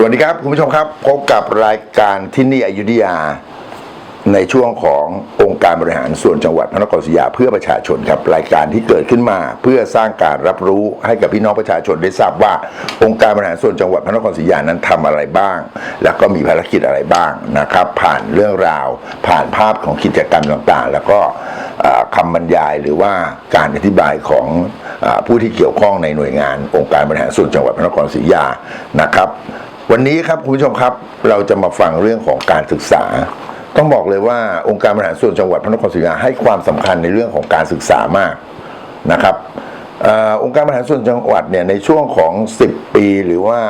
สวัสดีครับ คุณผู้ชมครับ พบกับรายการที่นี่อยุธยา ในช่วงขององค์การบริหารส่วนจังหวัดพระนครศรีอยุธยาเพื่อประชาชนครับรายการที่เกิดขึ้นมา เพื่อสร้างการรับรู้ให้กับพี่น้องประชาชนได้ทราบว่า องค์การบริหารส่วนจังหวัดพระนครศรีอยุธยานั้นทำอะไรบ้าง แล้วก็มีภารกิจอะไรบ้างนะครับ ผ่านเรื่องราว ผ่านภาพของกิจกรรมต่างๆ แล้วก็เอ่อคำบรรยายหรือว่าการอธิบายของออผู้ที่เกี่ยวข้องในหน่วยงาน องค์การบริหารส่วนจังหวัดพระนครศรีอยุธยานะครับ วันนี้ครับคุณผู้ชมครับ เราจะมาฟังเรื่องของการศึกษา ต้องบอกเลยว่าองค์การบริหารส่วนจังหวัดพระนครศรีอยุธยาให้ความสำคัญในเรื่องของการศึกษามากนะครับ องค์การบริหารส่วนจังหวัดเนี่ยในช่วงของ 10 ปีหรือว่า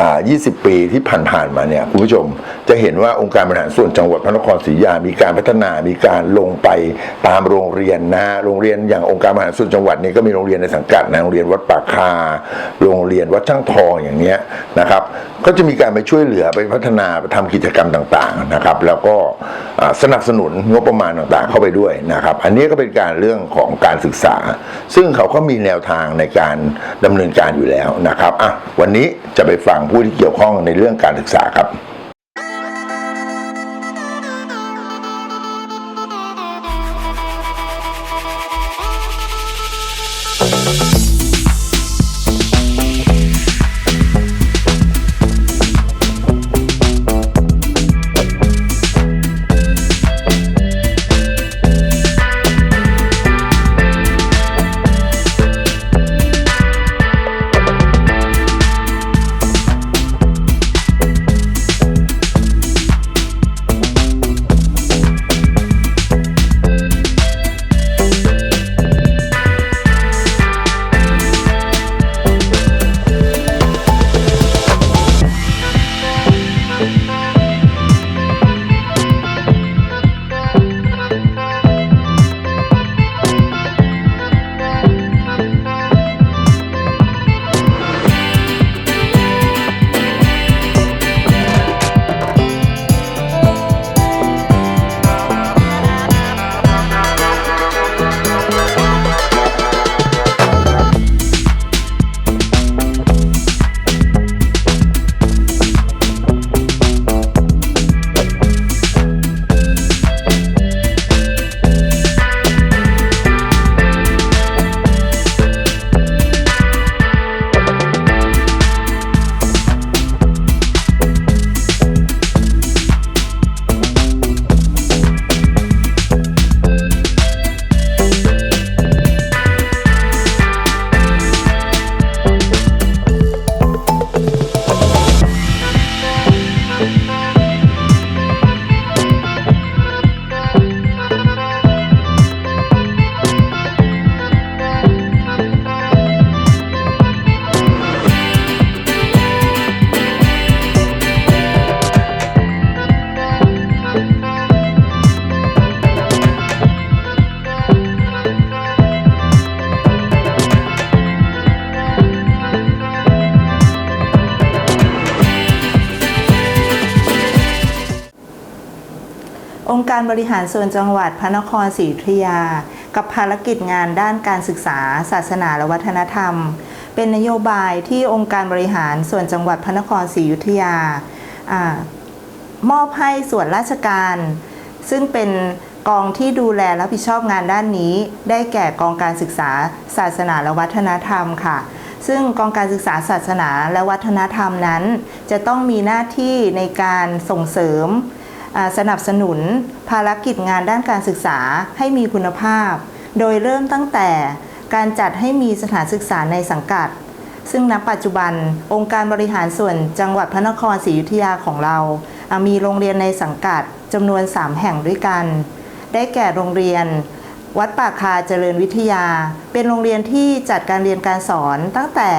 อ่า 20 ปีที่ผ่านๆมาเนี่ยคุณผู้ชมจะเห็นว่าองค์การบริหารส่วนจังหวัดพระนครศรีอยุธยามีการพัฒนามีการลงไปตามโรงเรียนนะโรงเรียนอย่างองค์การบริหารส่วนจังหวัดนี่ก็มีโรงเรียนในสังกัดนะโรงเรียนวัดปากคา โรงเรียนวัดช่างทองอย่างเนี้ยนะครับก็จะมีการไปช่วยเหลือไปพัฒนาไปทำกิจกรรมต่างๆนะครับ แล้วก็สนับสนุนงบประมาณต่างๆ เข้าไปด้วยนะครับ อันนี้ก็เป็นการเรื่องของการศึกษา ซึ่งเขาก็มีแนวทางในการดำเนินการอยู่แล้วนะครับอะวันนี้จะไปฟังผู้ที่เกี่ยวข้องในเรื่องการศึกษาครับ การบริหารส่วนจังหวัดพระนครศรีอยุธยา กับภารกิจงานด้านการศึกษา ศาสนาและวัฒนธรรม เป็นนโยบายที่องค์การบริหารส่วนจังหวัดพระนครศรีอยุธยาอามอบให้ส่วนราชการ ซึ่งเป็นกองที่ดูแลรับผิดชอบงานด้านนี้ ได้แก่กองการศึกษา ศาสนาและวัฒนธรรมค่ะซึ่งกองการศึกษาศาสนาและวัฒนธรรมนั้น จะต้องมีหน้าที่ในการส่งเสริม สนับสนุนภารกิจงานด้านการศึกษาให้มีคุณภาพ โดยเริ่มตั้งแต่การจัดให้มีสถานศึกษาในสังกัด ซึ่งณปัจจุบันองค์การบริหารส่วนจังหวัดพระนครศรีอยุธยาของเรา มีโรงเรียนในสังกัดจำนวน 3 แห่งด้วยกัน ได้แก่โรงเรียน วัดป่าคาเจริญวิทยา เป็นโรงเรียนที่จัดการเรียนการสอนตั้งแต่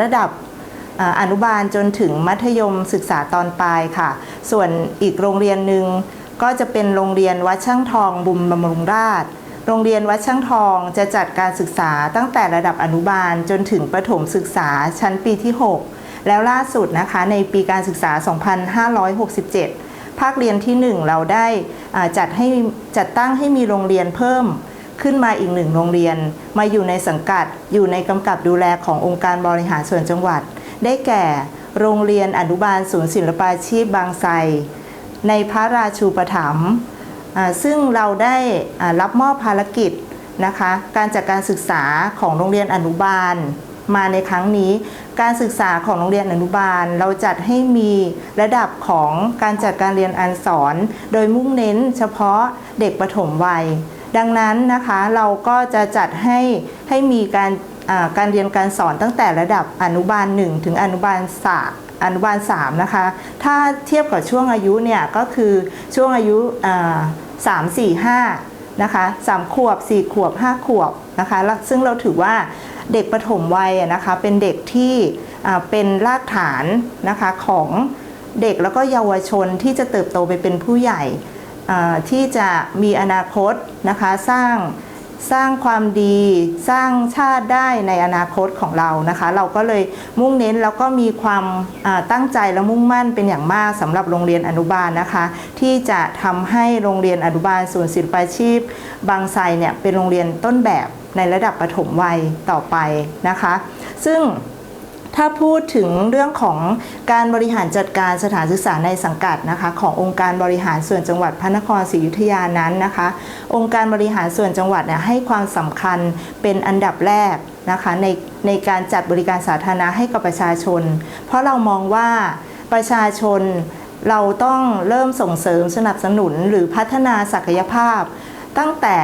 ระดับ อนุบาลจนถึงมัธยมศึกษาตอนปลายค่ะ ส่วนอีกโรงเรียนหนึ่งก็จะเป็นโรงเรียนวัดช่างทองบุมบำรุงราช โรงเรียนวัดช่างทองจะจัดการศึกษาตั้งแต่ระดับอนุบาลจนถึงประถมศึกษาชั้นปีที่ 6 แล้วล่าสุดนะคะในปีการศึกษา 2567 ภาคเรียนที่ 1 เราได้จัดให้จัดตั้งให้มีโรงเรียนเพิ่มขึ้นมาอีกหนึ่งโรงเรียน มาอยู่ในสังกัดอยู่ในกำกับดูแลขององค์การบริหารส่วนจังหวัด ได้แก่ โรงเรียนอนุบาลศูนย์ศิลปาชีพบางไทรในพระราชูปถัมภ์ซึ่งเราได้รับมอบภารกิจนะคะการจัดการศึกษาของโรงเรียนอนุบาลมาในครั้งนี้การศึกษาของโรงเรียนอนุบาล เราจัดให้มีระดับของการจัดการเรียนการสอน โดยมุ่งเน้นเฉพาะเด็กปฐมวัย ดังนั้นนะคะเราก็จะจัดให้ให้มีการ การเรียนการสอนตั้งแต่ระดับอนุบาล 1 ถึงอนุบาลสาอนุบาล3นะคะ ถ้าเทียบกับช่วงอายุเนี่ยก็คือช่วงอายุสามสี่ห้านะคะสามขวบสี่ขวบห้าขวบนะคะซึ่งเราถือว่าเด็กปฐมวัยนะคะเป็นเด็กที่เป็นรากฐานนะคะของเด็กแล้วก็เยาวชนที่จะเติบโตไปเป็นผู้ใหญ่ที่จะมีอนาคตนะคะสร้าง สร้างความดีสร้างชาติได้ในอนาคตของเรานะคะ เราก็เลยมุ่งเน้นแล้วก็มีความตั้งใจและมุ่งมั่นเป็นอย่างมากสำหรับโรงเรียนอนุบาลนะคะ ที่จะทำให้โรงเรียนอนุบาลศูนย์ศิลปาชีพ บางไทรเนี่ยเป็นโรงเรียนต้นแบบในระดับปฐมวัยต่อไปนะคะ ซึ่ง ถ้าพูดถึงเรื่องของการบริหารจัดการสถานศึกษาในสังกัดนะคะขององค์การบริหารส่วนจังหวัดพระนครศรีอยุธยานั้นนะคะ องค์การบริหารส่วนจังหวัดเนี่ยให้ความสำคัญเป็นอันดับแรกนะคะในในการจัดบริการสาธารณะให้กับประชาชน เพราะเรามองว่าประชาชนเราต้องเริ่มส่งเสริมสนับสนุนหรือพัฒนาศักยภาพ ตั้งแต่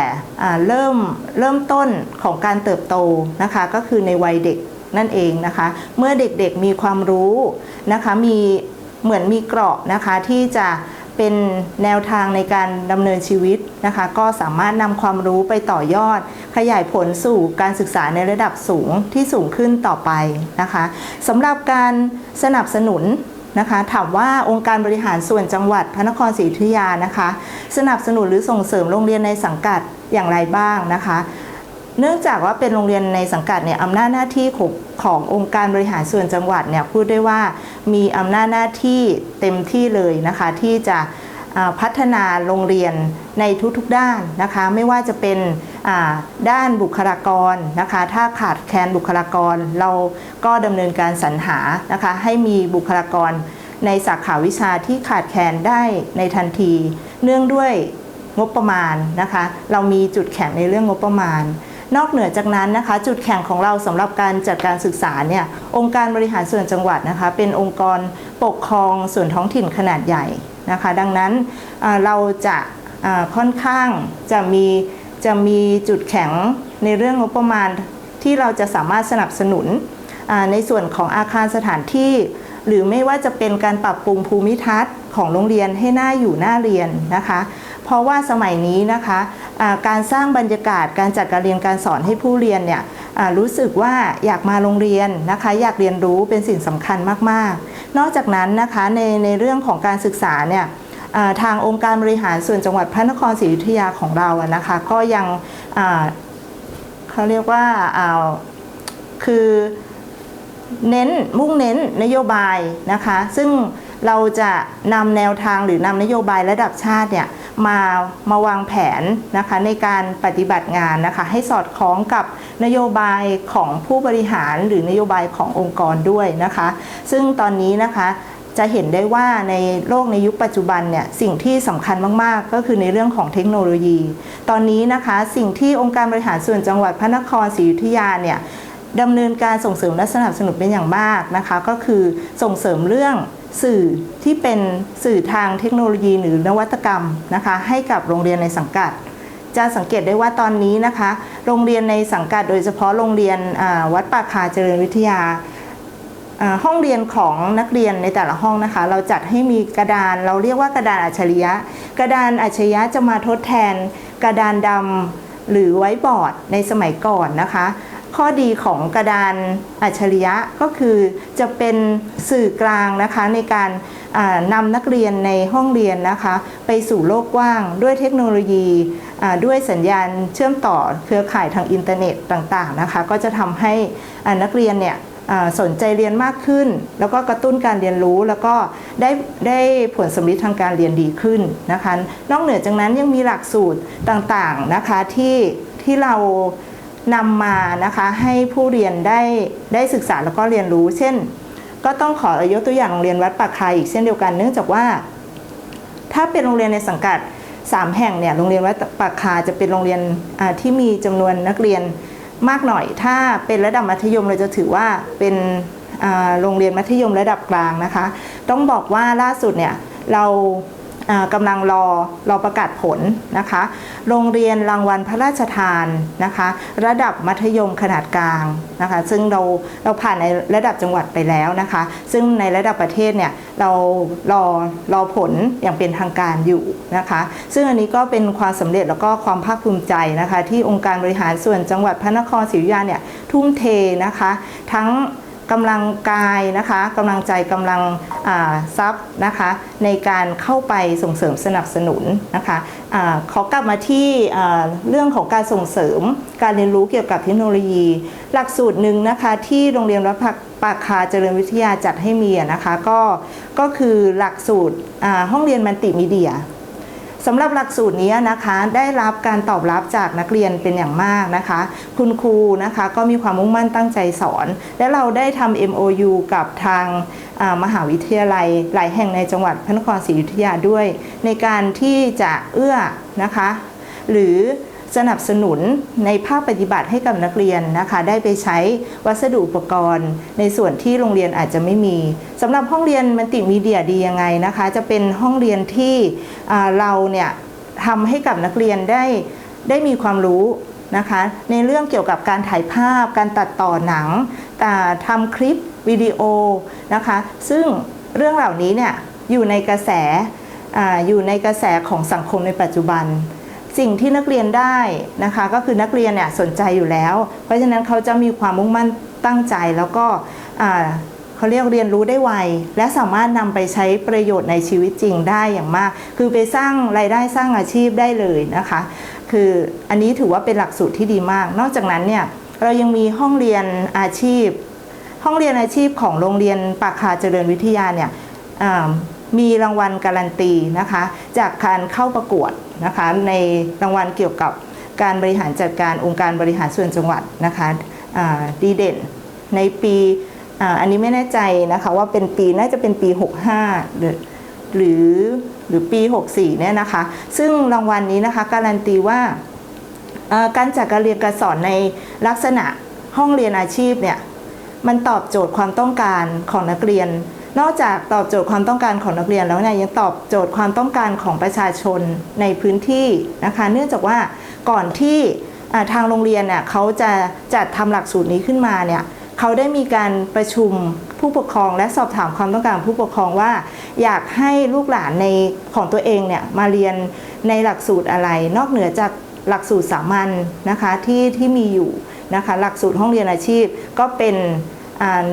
เริ่มเริ่มต้นของการเติบโตนะคะก็คือในวัยเด็ก นั่นเองนะคะ เมื่อเด็กๆมีความรู้นะคะมีเหมือนมีเกราะนะคะที่จะเป็นแนวทางในการดำเนินชีวิตนะคะ ก็สามารถนำความรู้ไปต่อยอด ขยายผลสู่การศึกษาในระดับสูงที่สูงขึ้นต่อไปนะคะสำหรับการสนับสนุนนะคะถามว่าองค์การบริหารส่วนจังหวัดพระนครศรีอยุธยานะคะ สนับสนุนหรือส่งเสริมโรงเรียนในสังกัดอย่างไรบ้างนะคะ เนื่องจากว่าเป็นโรงเรียนในสังกัดเนี่ยอำนาจหน้าที่ของขององค์การบริหารส่วนจังหวัดเนี่ยพูดได้ว่ามีอำนาจหน้าที่เต็มที่เลยนะคะที่จะพัฒนาโรงเรียนในทุกๆด้านนะคะ ไม่ว่าจะเป็นด้านบุคลากรนะคะ ถ้าขาดแคลนบุคลากร เราก็ดำเนินการสรรหานะคะ ให้มีบุคลากรในสาขาวิชาที่ขาดแคลนได้ในทันที เนื่องด้วยงบประมาณนะคะ เรามีจุดแข็งในเรื่องงบประมาณ นอกเหนือจากนั้นนะคะ จุดแข็งของเราสำหรับการจัดการศึกษาเนี่ยองค์การบริหารส่วนจังหวัดนะคะ เป็นองค์กรปกครองส่วนท้องถิ่นขนาดใหญ่นะคะ ดังนั้นเราจะค่อนข้างจะมีจะมีจุดแข็งในเรื่องงบประมาณที่เราจะสามารถสนับสนุนในส่วนของอาคารสถานที่ หรือไม่ว่าจะเป็นการปรับปรุงภูมิทัศน์ของโรงเรียนให้หน่าอยู่หน่าเรียนนะคะ เพราะว่าสมัยนี้นะคะ การสร้างบรรยากาศการจัดการเรียนการสอนให้ผู้เรียนเนี่ยรู้สึกว่าอยากมาโรงเรียนนะคะอยากเรียนรู้เป็นสิ่งสำคัญมากๆ นอกจากนั้นนะคะในในเรื่องของการศึกษาเนี่ยทางองค์การบริหารส่วนจังหวัดพระนครศรีอยุธยาของเราอะนะคะก็ยังเขาเรียกว่าอ่าคือเน้นมุ่งเน้นนโยบายนะคะ ซึ่งเราจะนำแนวทางหรือนำนโยบายระดับชาติเนี่ย มามาวางแผนนะคะในการปฏิบัติงานนะคะให้สอดคล้องกับนโยบายของผู้บริหารหรือนโยบายขององค์กรด้วยนะคะ ซึ่งตอนนี้นะคะจะเห็นได้ว่าในโลกในยุคปัจจุบันเนี่ยสิ่งที่สำคัญมากๆ ก็คือในเรื่องของเทคโนโลยี ตอนนี้นะคะสิ่งที่องค์การบริหารส่วนจังหวัดพระนครศรีอยุธยาเนี่ยดำเนินการส่งเสริมและสนับสนุนเป็นอย่างมากนะคะ ก็คือส่งเสริมเรื่อง สื่อที่เป็นสื่อทางเทคโนโลยีหรือนวัตกรรมนะคะ ให้กับโรงเรียนในสังกัด จะสังเกตได้ว่าตอนนี้นะคะ โรงเรียนในสังกัดโดยเฉพาะโรงเรียนวัดป่าคาเจริญวิทยาอ่าห้องเรียนของนักเรียนในแต่ละห้องนะคะ เราจัดให้มีกระดานเราเรียกว่ากระดานอัจฉริยะ กระดานอัจฉริยะจะมาทดแทน กระดานดำหรือไว้บอร์ดในสมัยก่อนนะคะ ข้อดีของกระดานอัจฉริยะก็คือจะเป็นสื่อกลางนะคะในการนำนักเรียนในห้องเรียนนะคะ ไปสู่โลกกว้าง ด้วยเทคโนโลยีด้วยสัญญาณเชื่อมต่อเครือข่ายทางอินเทอร์เน็ตต่างๆนะคะ ก็จะทำให้นักเรียนเนี่ยสนใจเรียนมากขึ้น แล้วก็กระตุ้นการเรียนรู้แล้วก็ได้ได้ผลสำลิดทางการเรียนดีขึ้นนะคะ นอกเหนือจากนั้นยังมีหลักสูตรต่างๆนะคะที่ที่เรา นำมานะคะให้ผู้เรียนได้ได้ศึกษาแล้วก็เรียนรู้ เช่น ก็ต้องขอยกตัวอย่างโรงเรียนวัดปากคายอีกเช่นเดียวกันเนื่องจากว่า ถ้าเป็นโรงเรียนในสังกัด 3 แห่งเนี่ยโรงเรียนวัดปากคาจะเป็นโรงเรียนที่มีจำนวนนักเรียนมากหน่อย ถ้าเป็นระดับมัธยมเราจะถือว่าเป็นโรงเรียนมัธยมระดับกลางนะคะ ต้องบอกว่าล่าสุดเนี่ยเรา กำลังรอรอประกาศผลนะคะ โรงเรียนรางวัลพระราชทานนะคะ ระดับมัธยมขนาดกลางนะคะ ซึ่งเราเราผ่านในระดับจังหวัดไปแล้วนะคะ ซึ่งในระดับประเทศเนี่ยเรารอรอผลอย่างเป็นทางการอยู่นะคะ ซึ่งอันนี้ก็เป็นความสำเร็จแล้วก็ความภาคภูมิใจนะคะ ที่องค์การบริหารส่วนจังหวัดพระนครศรีอยุธยาเนี่ยทุ่มเทนะคะ ทั้ง กำลังกายนะคะกำลังใจกำลังทรัพย์นะคะในการเข้าไปส่งเสริมสนับสนุนนะคะอาขอกลับมาที่เรื่องของการส่งเสริมการเรียนรู้เกี่ยวกับเทคโนโลยี หลักสูตรหนึ่งนะคะที่โรงเรียนวัดพักปากคาเจริญวิทยาจัดให้มีนะคะก็ก็คือหลักสูตรห้องเรียนมัลติมีเดีย สำหรับหลักสูตรนี้นะคะได้รับการตอบรับจากนักเรียนเป็นอย่างมากนะคะ คุณครูนะคะก็มีความมุ่งมั่นตั้งใจสอน และเราได้ทำ MOU กับทางมหาวิทยาลัยหลายแห่งในจังหวัดพระนครศรีอยุธยาด้วย ในการที่จะเอื้อนะคะ หรือ สนับสนุนในภาคปฏิบัติให้กับนักเรียนนะคะ ได้ไปใช้วัสดุอุปกรณ์ ในส่วนที่โรงเรียนอาจจะไม่มีสำหรับห้องเรียนมัลติมีเดียดียังไงนะคะ จะเป็นห้องเรียนที่เราเนี่ยทำให้กับนักเรียนได้ได้มีความรู้นะคะในเรื่องเกี่ยวกับการถ่ายภาพ การตัดต่อหนังอ่ทำคลิปวิดีโอนะคะ ซึ่งเรื่องเหล่านี้เนี่ยอยู่ในกระแสออยู่ในกระแสของสังคมในปัจจุบัน สิ่งที่นักเรียนได้นะคะ ก็คือนักเรียนเนี่ยสนใจอยู่แล้ว เพราะฉะนั้นเขาจะมีความมุ่งมั่นตั้งใจแล้วก็เขาเรียกเรียนรู้ได้ไว และสามารถนำไปใช้ประโยชน์ในชีวิตจริงได้อย่างมาก คือไปสร้างรายได้สร้างอาชีพได้เลยนะคะ คืออันนี้ถือว่าเป็นหลักสูตรที่ดีมาก นอกจากนั้นเนี่ยเรายังมีห้องเรียนอาชีพ ห้องเรียนอาชีพของโรงเรียนปากคาเจริญวิทยาเนี่ยมีรางวัลการันตีนะคะ จากการเข้าประกวด นะคะในรางวัลเกี่ยวกับการบริหารจัดการองค์การบริหารส่วนจังหวัดนะคะดีเด่นในปีอ,อันนี้ไม่แน่ใจนะคะว่าเป็นปีน่าจะเป็นปี 65 หรือหรือหรือปี 64 เนี่ยนะคะ ซึ่งรางวัลนี้นะคะการันตีว่าการจัดการเรียนการสอนในลักษณะห้องเรียนอาชีพเนี่ยมันตอบโจทย์ความต้องการของนักเรียน นอกจากตอบโจทย์ความต้องการของนักเรียนแล้วเนี่ยยังตอบโจทย์ความต้องการของประชาชนในพื้นที่นะคะ เนื่องจากว่าก่อนที่ทางโรงเรียนเนี่ยเขาจะจัดทำหลักสูตรนี้ขึ้นมาเนี่ยเขาได้มีการประชุมผู้ปกครองและสอบถามความต้องการผู้ปกครองว่า อยากให้ลูกหลานในของตัวเองเนี่ยมาเรียนในหลักสูตรอะไร นอกเหนือจากหลักสูตรสามัญนะคะที่ที่มีอยู่นะคะหลักสูตรห้องเรียนอาชีพก็เป็น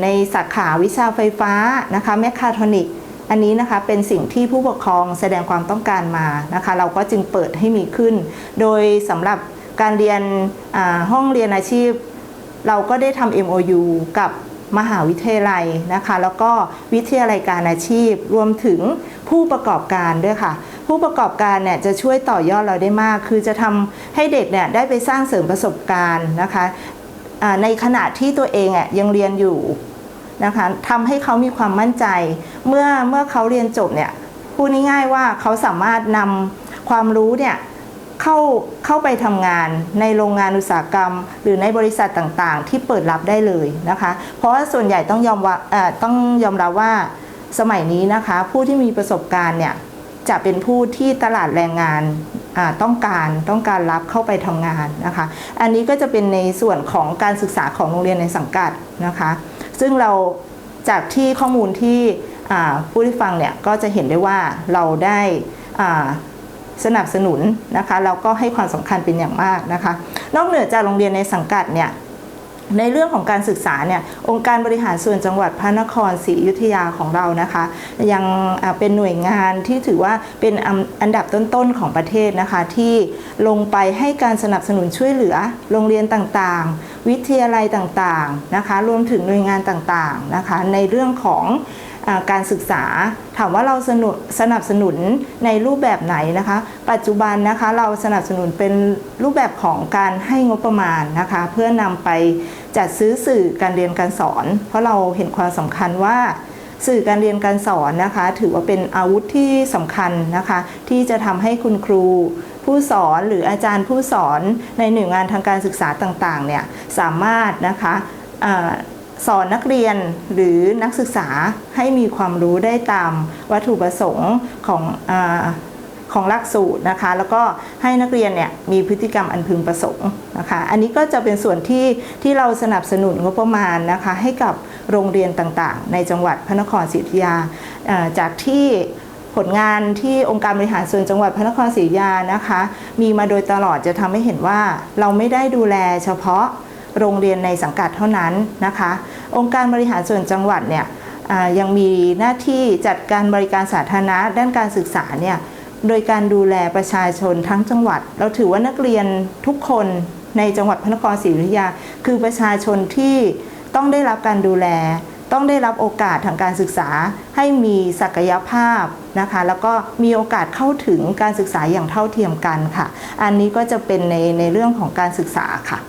ในสาขาวิชาไฟฟ้านะคะแมคคาทรอนิกอันนี้นะคะเป็นสิ่งที่ผู้ปกครองแสดงความต้องการมานะคะ เราก็จึงเปิดให้มีขึ้น โดยสำหรับการเรียนห้องเรียนอาชีพ เราก็ได้ทำ MOU กับมหาวิทยาลัยนะคะ แล้วก็วิทยาลัยการอาชีพ รวมถึงผู้ประกอบการด้วยค่ะ ผู้ประกอบการเนี่ยจะช่วยต่อยอดเราได้มาก คือจะทำให้เด็กเนี่ยได้ไปสร้างเสริมประสบการณ์นะคะ ในขณะที่ตัวเองอะยังเรียนอยู่นะคะทำให้เขามีความมั่นใจ เมื่อเมื่อเขาเรียนจบเนี่ยพูดง่ายๆว่าเขาสามารถนำความรู้เนี่ยเข้าเข้าไปทำงานในโรงงานอุตสาหกรรม หรือในบริษัทต่างๆ ที่เปิดรับได้เลยนะคะ เพราะว่าส่วนใหญ่ต้องยอมว่าต้องยอมรับว่าสมัยนี้นะคะ ผู้ที่มีประสบการณ์เนี่ย จะเป็นผู้ที่ตลาดแรงงานต้องการต้องการรับเข้าไปทำงานนะคะ อันนี้ก็จะเป็นในส่วนของการศึกษาของโรงเรียนในสังกัดนะคะ ซึ่งเราจากที่ข้อมูลที่ผู้ที่ฟังเนี่ยก็จะเห็นได้ว่าเราได้สนับสนุนนะคะแล้วก็ให้ความสำคัญเป็นอย่างมากนะคะ นอกเหนือจากโรงเรียนในสังกัดเนี่ย ในเรื่องของการศึกษาเนี่ยองค์การบริหารส่วนจังหวัดพระนครศรีอยุธยาของเรานะคะ ยังเป็นหน่วยงานที่ถือว่าเป็นอันดับต้นๆของประเทศนะคะ ที่ลงไปให้การสนับสนุนช่วยเหลือโรงเรียนต่างๆ วิทยาลัยต่างๆนะคะ รวมถึงหน่วยงานต่างๆนะคะ ในเรื่องของ การศึกษา ถามว่าเราสนุสนับสนุนในรูปแบบไหนนะคะ ปัจจุบันนะคะเราสนับสนุนเป็นรูปแบบของการให้งบประมาณนะคะ เพื่อนำไปจัดซื้อสื่อการเรียนการสอน เพราะเราเห็นความสำคัญว่าสื่อการเรียนการสอนนะคะ ถือว่าเป็นอาวุธที่สำคัญนะคะ ที่จะทำให้คุณครู ผู้สอนหรืออาจารย์ผู้สอนในหน่วยงานทางการศึกษาต่างๆเนี่ยสามารถนะคะ สอนนักเรียนหรือนักศึกษาให้มีความรู้ได้ตามวัตถุประสงค์ของอของหลักสูตรนะคะ แล้วก็ให้นักเรียนเนี่ยมีพฤติกรรมอันพึงประสงค์นะคะ อันนี้ก็จะเป็นส่วนที่ที่เราสนับสนุนงบประมาณนะคะ ให้กับโรงเรียนต่างๆ ในจังหวัดพระนครศรีอยุธยาจากที่ผลงานที่องค์การบริหารส่วนจังหวัดพระนครศรีอยุธยานะคะ มีมาโดยตลอดจะทำให้เห็นว่าเราไม่ได้ดูแลเฉพาะ โรงเรียนในสังกัดเท่านั้นนะคะ องค์การบริหารส่วนจังหวัดเนี่ยยังมีหน้าที่จัดการบริการสาธารณะด้านการศึกษาเนี่ยโดยการดูแลประชาชนทั้งจังหวัด เราถือว่านักเรียนทุกคนในจังหวัดพระนครศรีอยุธยา คือประชาชนที่ต้องได้รับการดูแล ต้องได้รับโอกาสทางการศึกษา ให้มีศักยภาพนะคะ แล้วก็มีโอกาสเข้าถึงการศึกษาอย่างเท่าเทียมกันค่ะ อันนี้ก็จะเป็นในในเรื่องของการศึกษาค่ะ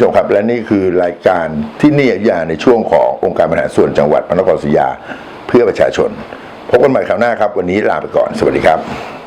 ผู้ชมครับ และนี่คือรายการที่นี่อยุธยาในช่วงขององค์การบริหารส่วนจังหวัดพระนครศรีอยุธยาเพื่อประชาชน พบกันใหม่คราวหน้าครับ วันนี้ลาไปก่อน สวัสดีครับ